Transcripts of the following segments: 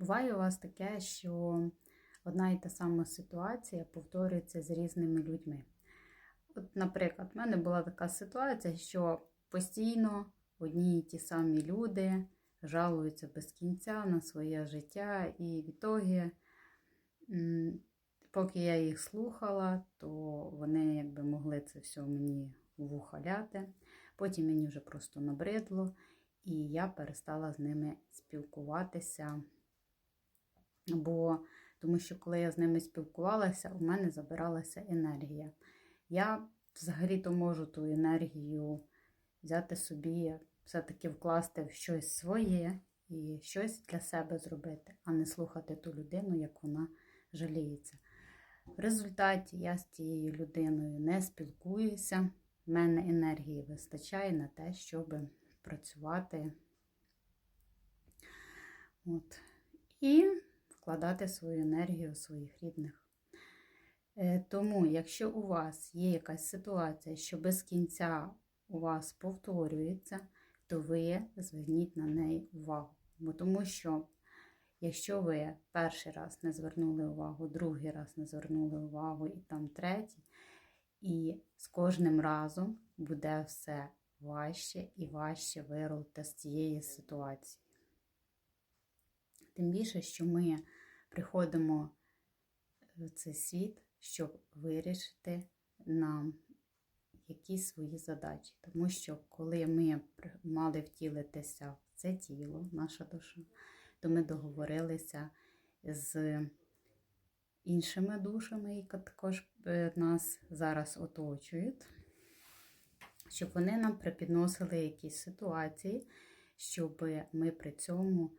Буває у вас таке, що одна і та сама ситуація повторюється з різними людьми. От, наприклад, в мене була така ситуація, що постійно одні і ті самі люди жалуються без кінця на своє життя, і в ітогі, поки я їх слухала, то вони якби могли це все мені в вуха ляти. Потім мені вже просто набридло, і я перестала з ними спілкуватися. Бо тому що коли я з ними спілкувалася, у мене забиралася енергія. Я взагалі-то можу ту енергію взяти собі, все-таки вкласти в щось своє і щось для себе зробити, а не слухати ту людину, як вона жаліється. В результаті я з тією людиною не спілкуюся, в мене енергії вистачає на те, щоб працювати. От. І вкладати свою енергію у своїх рідних. Е, Тому, якщо у вас є якась ситуація, що без кінця у вас повторюється, то ви зверніть на неї увагу. Бо тому що, якщо ви перший раз не звернули увагу, другий раз не звернули увагу і там третій, і з кожним разом буде все важче і важче вирвати з цієї ситуації. Тим більше, що ми приходимо в цей світ, щоб вирішити нам якісь свої задачі. Тому що коли ми мали втілитися в це тіло, наша душа, то ми договорилися з іншими душами, які також е, нас зараз оточують, щоб вони нам припідносили якісь ситуації, щоб ми при цьому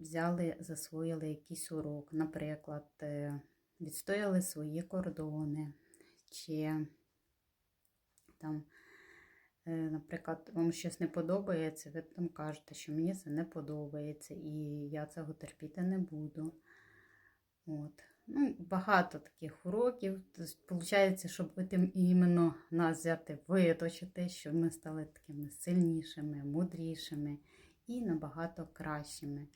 взяли, засвоїли якийсь урок, наприклад, е, відстояли свої кордони, чи там, е, наприклад, вам щось не подобається, ви там кажете, що мені це не подобається, і я цього терпіти не буду. От. Ну, Багато таких уроків. Виходить, щоб тим іменно нас взяти, виточити, щоб ми стали такими сильнішими, мудрішими і набагато кращими.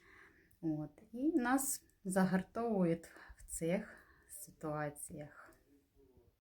От. І нас загартовують в цих ситуаціях.